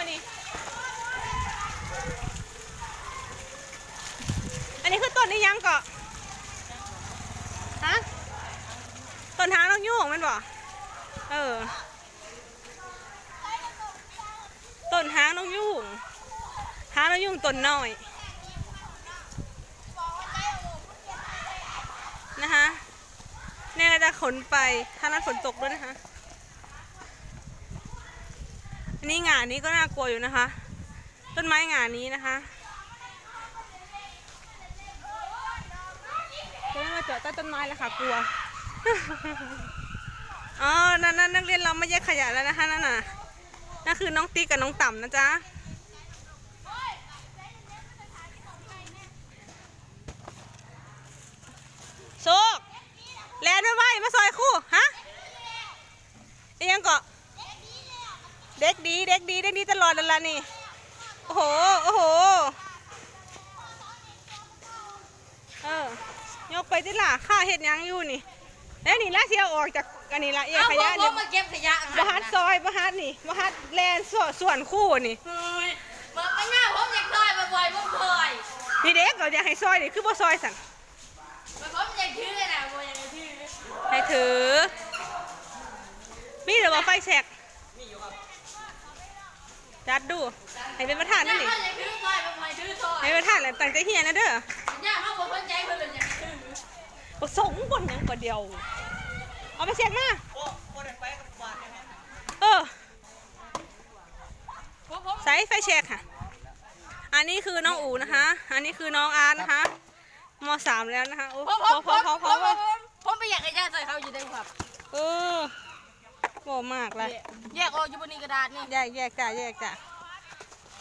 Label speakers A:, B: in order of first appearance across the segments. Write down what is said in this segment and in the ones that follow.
A: ต้นยังก่อนนี่ อันนี้คือต้นนี้ยังเก่อฮะ ต้นหางนกยูงมันบ่เออ ต้นหางนกยูงหางนกยูงต้นน้อย นะคะเนี่ยจะขนไป ถ้านั้นฝนตกด้วยนะคะ อันนี้งานนี้ก็น่ากลัวอยู่นะคะ ต้นไม้งานนี้นะคะจะไม่มาเจอใต้ต้นไม้แล้วค่ะกลัวอ๋อนั่นนั่นนักเรียนเราไม่แยกขยะแล้วนะคะนั่นน่ะนั่นคือน้องติ๊กกับน้องต่ำนะจ๊ะ โซกแลนไม่ไหวมาซอยคู่ ฮะอีหยังเกาะ เด็ก ดีเด็กดีเด็กดีตลอดเลยล่ะนี่ โอ้โห โอ้โห เออยกไปที่ล่ะข้าเห็ดหยังอยู่นี่ แล้วนี่ละเที่ยวออกจากอันนี้ละเอีย
B: เอา
A: ข
B: ผ
A: ยะ
B: ม
A: เนี่ย
B: มาเก็บขยะ
A: บฮัดซอยบฮัดนี่บฮัดแลนส่วนส่วนคู่นี่
B: เฮ้ยมาไม่น่าผมอยากซอยบ่อยๆผมซอย
A: นี่เด็กก็อยากให้ซอยนี่คือบ่ซอยสั่น
B: ผมอยากถือนะบ่อยากถือ
A: ให้ถือ มีหรือว่าไฟแสก จัดดูให้เป็นประธานนั่น
B: นี่
A: นี่
B: เขาอยากถือซอยบ่อยๆถือซอย
A: ให้เป็นประธานแหละตั้งใจเฮียนะเด้อ
B: ย่าเขาบ่สนใจเพิ่นเลยอยากถือ
A: บ่สงบนหยังก็เดียว เอาไปเช็คมาเออ
B: ผมผม
A: ใส่ไฟเช็คค่ะ อันนี้คือน้องอูนะคะ อันนี้คือน้องอาร์ตนะคะมสามแล้วนะคะ โอ้
B: ผม
A: พ
B: ผ
A: อ
B: ม
A: พ
B: ผ
A: อ
B: ม
A: พอพ
B: ผ
A: อ
B: ม
A: พอ
B: ผมไปอยากขยะใส่เขาอยู่ได้ครับ
A: เออ โง่มากเลย
B: แยกออกอยู่บนนี้กระดาษนี่
A: แยกแยกจ้าแยกจ้า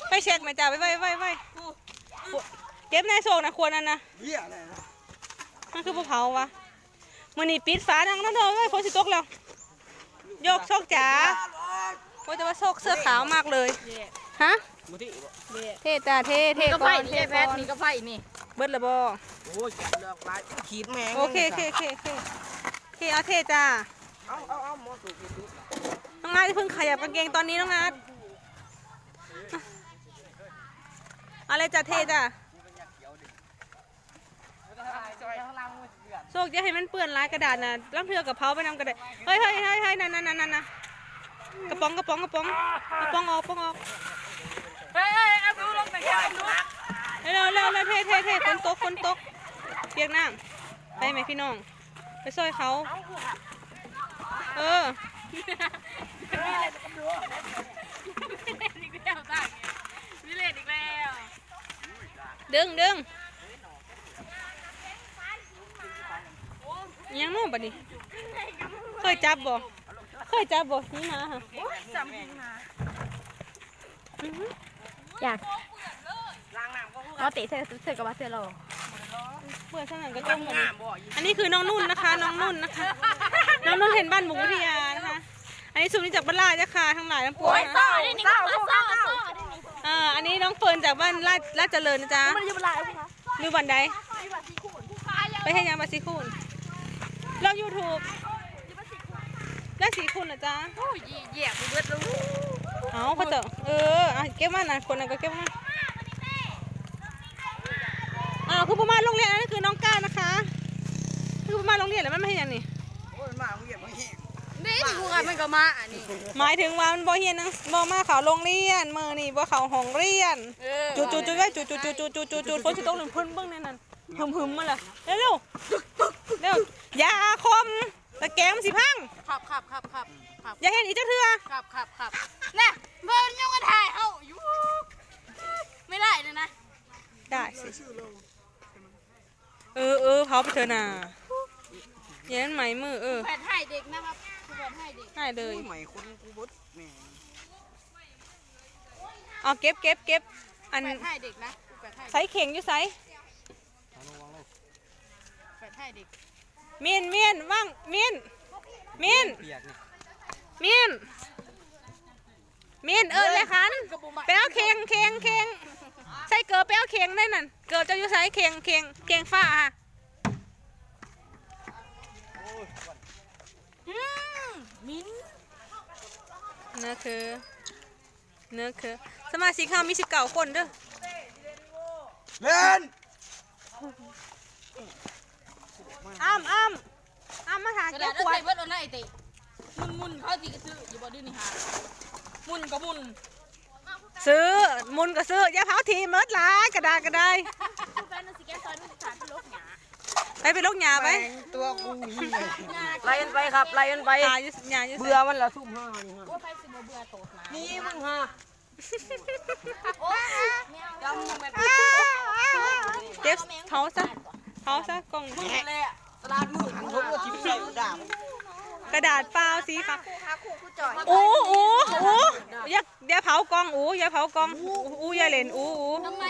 A: ไปเช็คไหมจ้าไปไปไปไปเก็บในโซงนะควรนั่นนะ
C: เหี้ยอะไรนะ
A: มันคือภูเขาวะมันนี่ปิดฝาทางนั้นเถอะเว้ยฝนสิตกแล้วโยกโชคจ๋าว่าแต่ว่าโชคเสื้อขาวมากเลยฮะ
C: มุทิบ่
A: เท่จ้าเท่เท่
B: นี่ก็
A: ก่
B: ไฟ
A: อน
B: นี่
A: เท่
B: แพ
A: ก่อ
B: ท
A: น
B: นี่ก็ไฟนี่
A: เบิดละบอ
C: โอ้ยเลือกลายขีดแมง
A: โอเคโอเคโอเคโอเคโอเคเอาเท่จ้า
C: เอาเอาเอาหมอสูบกินดู
A: น้องอาที่เพิ่งขยับกางเกงตอนนี้น้องอาร์ตอะไรจ้าเทจ้าโชคจะให้มันเปื้อนลายกระดาษนะล่างเทือกับเพาไปนำกระดาษเฮ้ยเฮ้ยเฮ้ยเฮ้ยนั่นนั่นนั่นนั่นกระป๋องกระป๋องกระป๋องกระป๋องออกกระป๋องออก
B: เฮ้ยเฮ้ยเอาดูลงไปแค่ดู
A: เร็วเร็วเร็วเทเทเท่ฝนตกฝนตกเปียกน้ำไปไหมพี่น้อง ไปซอยเขา เออ
B: อีกแล้วตั้งวิเลตอีกแล้ว
A: ดึงดึงยังนู่นปะนี่เคยจับบ่เคยจับบ่นี่มาฮะ
B: จำพิงมา
D: อยาก
C: ล้างน้ำก็พูด
D: เอาเตะเสื้อเสื้อกับว่าเสื้อเรา
A: เปิดสนั่นก็ต้มหมด
C: น้ำบ่อย
A: อันนี้คือน้องนุ่นนะคะ น้องนุ่นนะคะ น้องนุ่นเห็นบ้านหมูวิทยานะคะ อันนี้สุนิจากบ้านลาดจ้ะค่ะทั้งหลายทั้งปวงนะ
B: เศร้าได้นี่ก็เศร้าเศร้า
A: อ่าอันนี้น้องเฟิร์นจากบ้านลาดลาดเจริญนะจ๊ะ
D: มันอยู่บนลายพี่คะ
A: หรือวันใดไปให้ยังบาสีคูนเรายูทูบแล้วสีคูนนะจ๊ะ
B: โอ้ยเหยียบเบิดแล้ว
A: เอาเขาเจอะเอออะเก็บมานะคนนั้นก็เก็บมาอ้าวคือประมาณโรงเรียนอันนี้คือน้องก้านะคะ คือประมาณโรงเรียนแล้วมันไม่ใช่อย่างนี้
C: โอ้ยมาเหี้ยมาเหี้ย
B: นี่กูกันมันก็มาอันนี้
A: หมายถึงว่ามันบ่เฮียนหนังบ่มาเขาโรงเรียนมือนี่บ่เขาห้องเรียน
B: เออ
A: จุดจุดจุดไว้จุดจุดจุดจุดจุดจุดจุดฝนสิตกหนึ่งพ่นเบิ่งในนั้นหึมหึมมาละเร็วเร็วเร็วอย่าคมตะแกรงมันสิพัง
B: ขับขับขับขับขับ
A: อย่าเห็นอีกเจ้าเถื่อ
B: ขับขับขับน่ะเบิร์นยังกระถ่ายเอ้าอยู่ไม่ได้เลยนะ
A: ได้สิเออเออเผาไปเถอะน่ะ อย่านั้นไหมมือเออ
B: แผนให้เด็กนะครับคือแผนให้เด็ก
A: ให้เลย
C: ใหม่คนกูบดแม่
A: เอาเก็บเก็บเก็บอัน
B: แผนให้เด็กนะกูแผนให้
A: ใส่เข่งอยู่ใส่
B: แผนให้เด็ก
A: เมียนเมียนว่างเมียนเมียน
C: เปียกนี่
A: เมียนเมียนเออเลยคัน
B: กระบุมา
A: ไปเอาเข่งเข่งเข่งใส่เกลือไปเอาเข่งได้นั่นเกลือจะอยู่ใส่เข่งเข่งเข่งฟ้าอะ
B: อืม
A: เนื้อคือเนื้อคือสมาชิกเขามีสิบเก้าคนเด้อ
C: เล่น
A: อ้ามอ้ามอ้ามมาหาก
B: ระ
A: เก็
B: ดา
A: บ
B: ษ
A: ขว
B: ใส่
A: ด
B: เบิดเอาหน้าไอ้ติมุนมุนเขาสิกระซื้ออยู่บ่ดื้อนี่หามุนก็มุน
A: ซื้อมุนก็ซื้ออย่าเผาทีเมิดหลายกระดาษก็ได้
B: แฟนสิแกซอยนี่ถามพี่ลกหยา
A: ไปไปลกหยาไป
C: แต่งตัวกูนี่ไล่กันไปครับไล่กันไป
A: หาอยู่หยาอยู่
C: เบื่อมันละซุ่มห้านี่ฮะ
B: โอ้ไปสิบ่เบื่อโตดมา
C: นี่มึงฮะ
B: โอ้ไม่เอา
C: จำแบบ
A: เก็บเผาซะเผาซะกล่อง
C: มึงเลยอะตลาดมืดหันทุกว่าทิพย์ใส่กูด่าก
A: ระดาษเปล่าสีขาวอู้อู้อู้อย่าอย่าเผากองอู้อย่าเผากองอู้อู้อย่าเล่นอู้อู้
B: ทำไม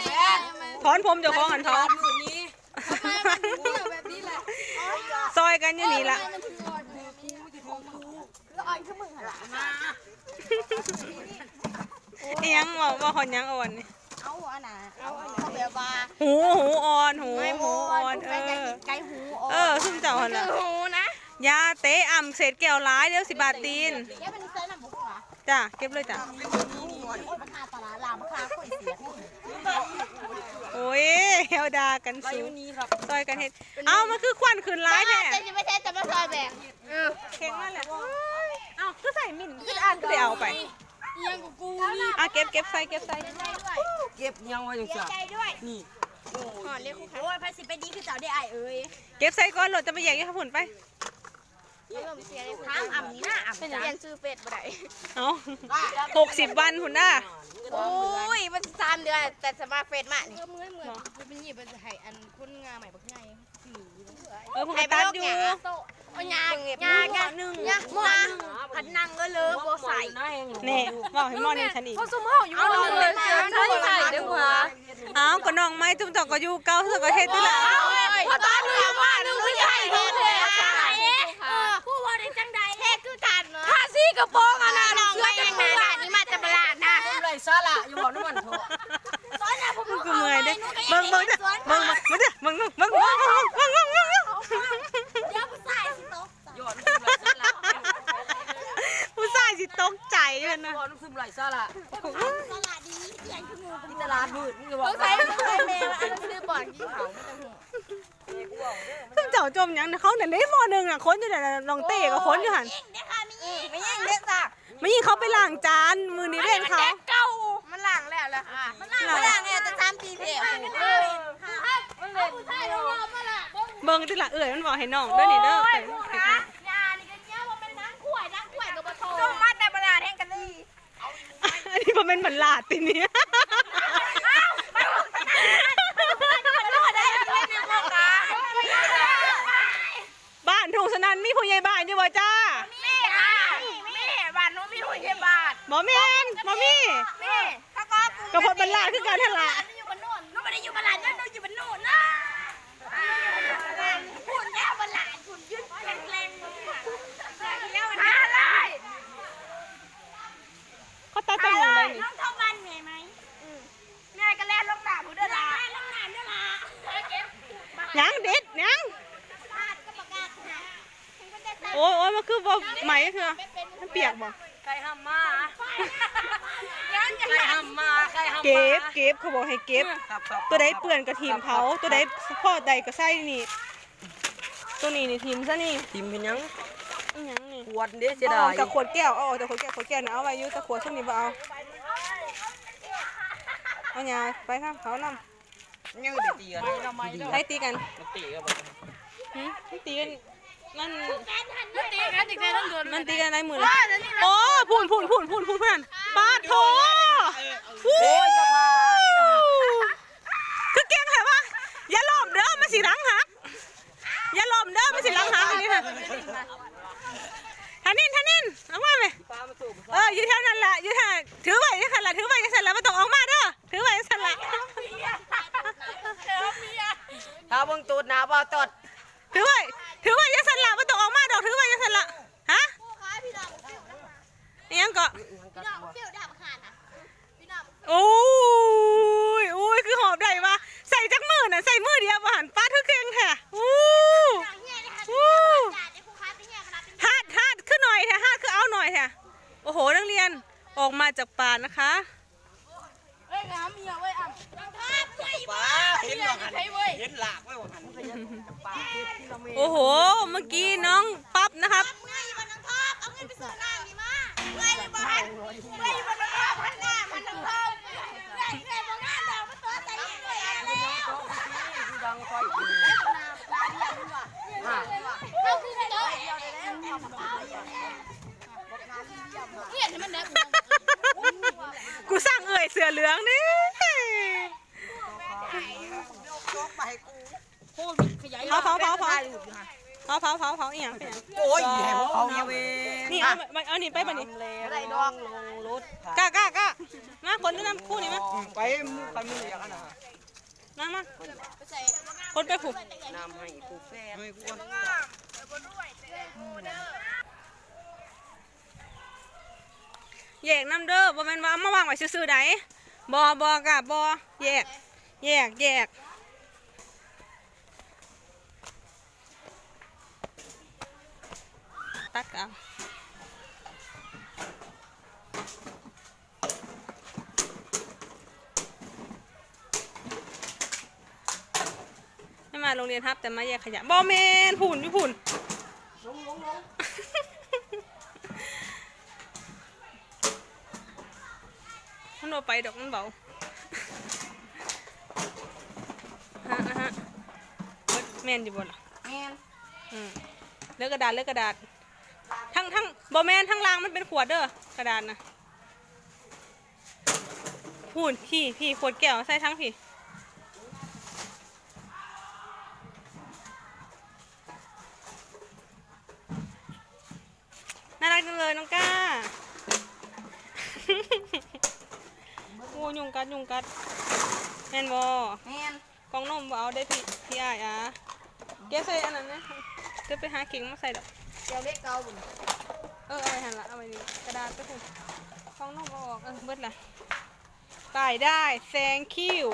B: ทำไม
A: ถอนผมเจ้าของหันเถอน
C: มืดนี้
B: เบื่ อแบบนี้แหละ
A: ซอยกันอยู่นี่ละ
B: มันถึงอ่อนแล้วอ่อนขึ้นมึงหั่นล่ะ
A: อิหยังบอกว่าหอนหยังอ่อนนี่
B: เอาอันน่ะเอาเขาแบบว่า
A: หูหูอ่อนหูหูอ่อนเออ
B: ไก่หูอ่อน
A: เออซุ่มเจ้าหันละ
B: หูนะ
A: อยาเตะอ่ำเศษแก้วร้ายเดี๋ยวสิบาทตีน
B: แกเป็นเซนน่ะบ่ฮู้หรอ
A: จ้ะเก็บเลยจ้ะ
B: โอ้ย มันหาตลาดลามค่าคนเสีย
A: โอ้ยเฮวดากัน
C: ไล่
A: สู
C: วันนี้ครับ
A: ซอยกันเฮ็ดเอามันคือควันขืนร้ายแท้
B: แต่จะไม่ใช่จะมาซอยแบบ
A: เข่งนั่นแหละเอาคือใส่มิ่นคืออ่านก็ได้เอาไป
B: ยังกูกูนี่
A: อะเก็บเก็บใส่เก็บใส่
C: เก็บยังไว้จังจ้ะ
B: ใจด้วย
C: นี่
B: หอนเรียกคู่โอ้ยพระสิไปดีคือเจ้าได้ไอเอ้ย
A: เก็บใส่ก่อนโหลดจะไปแยกยี่ห้อผุนไป
B: ถามอ่ำนี่นะอ่ำเรียนซื้อเป็ดบ่ได้
A: เอาหกสิบวันผุนน่ะ
B: โอ้ยมันสามเดือนแต่สมาเฟซมานี่เมื่อยเมื่อยมันเป็นหยิบมันจะให้อันคุณงาใหม่บักไง
A: เออผุนก็ตัดอยู่
B: โอ้ยยายาแกหนึ่งยาหม้อผัดนังก็เลยโบใส่
A: นี่บอกให้หมอนี่ฉันอีก
B: เขาสมเอาอยู่เลยใช่ใช่เดี๋ยวหัว
A: เอาก็น้องไม้จุ่มจอกก็อยู่เก่าเธอก็เฮ็ดที่ละ
B: พอตอนเรือว่านึงคือใหญ่ กระโปรงอะนะน้องไม่ยังไงล่นี่มาจากตลาดนะ
C: ผมเลยซะละอยู่บอกนู่นโถ
B: ซ้อนนะผม
A: ลูกเนื่อยเด้เงมึงเบิ่งเด้เงมึงเบิ่งเด้เงมึงเบิ่งเบิ่งเบิ่งเบิ่งเบิ่งเดี๋
B: ยวผู้ชายสิตก
C: ย้อน
A: ผู้ชายสิตกใจมึงมึง
C: มึงมึงมไหลซะละ
B: ตลาดดีเสียงคืองู
C: ตลาดมึงมึงมึงมึ
B: ต้องใช้ต้องใช้เมึงมาอันซื้อบ่อนกินเขาไมึต้องห่วง
A: เจ้าจมยังเขาเนี่ยได้มอหนึ่งอะค้นอยู่เนี่ยลองเตะก็ค้นอยู่หัน
B: ไม่ยิงเขา
A: ไปล้างจานมือนี้เล่นเขา
B: เก่ามันล้างแล้วล่ะค่ะมันล้างมันล้างเนี่ยแต่สามปีเดียวเออมันเล่นผู้ชายเรามาละ
A: เบิ่งติละเอ่ยมันบอกให้น้องเด้อนี่เด้อ
B: ยานี่กันเนี้ยว่าเป็นนางขวยนางขวยกับปะโถต้องมาแต่ประหลาดแห่งกันนี่
A: อันนี้บ่แม่นบันลาดติเนี้ยบ้านทุ่งสนันมีผู้ใหญ่บ้านอยู่บ่จ้า
B: แม่ค่ะแม่บ้านนู้นมีหุ่นเยี่ยบาท
A: บ่แม่นบ่มี
B: แม่ถ้าก็
A: ก็พดบันลาดคือกันหั่นล่ะ
B: อยู่บนนู่นนู้นไม่ได้อยู่บนหลานนู้นอยู่บนนู่นนะหุ่นแล้วบนหลานหุ่นยืดแข็งแรงแล้วอะไร
A: เขาตัดต้นหยังได้นี่
B: น้องเท่ามันไงไหมแม่ก็แล่นลงหนาผู้เด้อละลงหนาเด้อละเก็บ
A: หยังเด็ดหยัง
B: พาดก็ประกาศหา
A: โอ้ยโอ้ยมันคือบ่ไหมคือมันเปียกบ่
C: ไก่ห้ามมา
B: ย้อนกัน
C: ไก่ห้ามมาไก่ห้ามมา
A: เก็บเก็บเขาบอกให้เก็บ
C: ครับครับ
A: ตัวใดเปื้อนก็ทีมเขาตัวใดพ่อใดก็ใส่นี่ ตัวนี้นี่ทีมซะนี่
C: ทีมเป็นยัง
A: อิหยังนี่
C: ขวดเด้เสีย
A: เอา
C: ดา
A: ออยกจากขวดแก้วเอาออกจากขวดแก้วขวดแก้วนะเอาไว้อยู่แต่ขวดช่วงนี้บ่เอาเอาหยาไปครับเขานำ
C: ยังได้ตีกันทำไม
A: ใครตีกัน
C: มันตีกัน
A: หืมไม่ตีกันมัน
B: มันตีกันตีกันต้องโดน
A: มันตีกันอะไรมือละโอ้พูนพูนพูนพูนพูนเพื่อนปาดโถ ฟู้คือเก่งเหรอวะอย่าหลอมเด้อมันสิรังหักอย่าหลอมเด้อมันสิรังหักอันนี้ค่ะท่านินท่านินเอามาไหมเอออยู่แถวนั้นแหละอยู่แถวถือไว้ยังสันละถือไว้ยังสันละไม่ต้องออกมาเด้อถือไว้ยังสันละ
C: ถ้าเบิ่งตูดหนาบ่ตด
A: ถือไว้ถือไว้ยังสันละไม่ต้องออกมาดอกถือไว้ยังสันละฮะ
B: พี่น้องฟิว
A: อิหยังก็
B: พี่น้องฟิวดับขาดนะ
A: โอ้ยโอ้ยคือหอบใหญ่ปะใส่จักมือน่ะใส่มือเดียวหันป้าทุกเก่งแท้อู้อู้
B: ฮา
A: ดฮาดขึ้นหน่อยแท้ฮาดคือเอาหน่อยแท้โอ้โหนักเรียนออกมาจากป่านะคะ
B: เอ้ยน้ำมีเว้ยอะ
C: ป้าเห็นหลัก
B: เน
C: หลั
A: โอ้โห เมื่อกี้น้องปั๊บนะครับ
B: เอาเงินไปซื้อน้ำดีมาเว้ยบอนเว้ยบอลพันหน้าพันทอ
C: ง
B: กู
A: สร้างเอ่ยเสือเหลืองนี่เผาเผาเผาเผาเผาเผาเผาเผาอีหยัง
C: โอ้ยแย่เขาเนี่ยเว
A: นี่เอาเอานี่ไปปะนี่
C: ไรดองลงรถ
A: กล้ากล้ากล้า คนดูน้ำคู่นี่มา
C: ไปมูไปมูอย่างนั้นนะ
A: มามาคนไปผูก
C: น้ำให้กูกแฟนให้กู
A: แยกน้ำเด้อบ่แม่นว่าเอามาวางไว้ซื่อๆไดบ่บ่กะบ่แยก แยกแยกตัดเอา ไม่มาโรงเรียนครับแต่มาแยกขยะบ่แมนหุ่นอยู่หุ่นมันบ่ไปดอกมันเบาฮะอะฮะเบิดแม่นอยู่บนล่ะ
B: แม่น
A: อืมเลือกกระดาษเลือกกระดาษทั้งทั้งบอแมนทั้งรางมันเป็นขวดเด้อกระดาษนะพูนพี่พี่ขวดแก้วใส่ทั้งพี่ น่ารักจังเลยน้องก้าโอ้ยุงกัดยุงกัดแม่นบอ
B: แม่น
A: กล่องนมบ่เอาได้พี่พี่อายอะเก็บใส่อันนั้นนะจะไปหาเข่งมาใส่ดอก
B: เดี๋ยวเล็กเกาบุญ
A: เออเอาไปหันละเอาไปนี่กระดาษไปถูกกล่องนมเอาออกเออเบิดละตายได้แซงคิว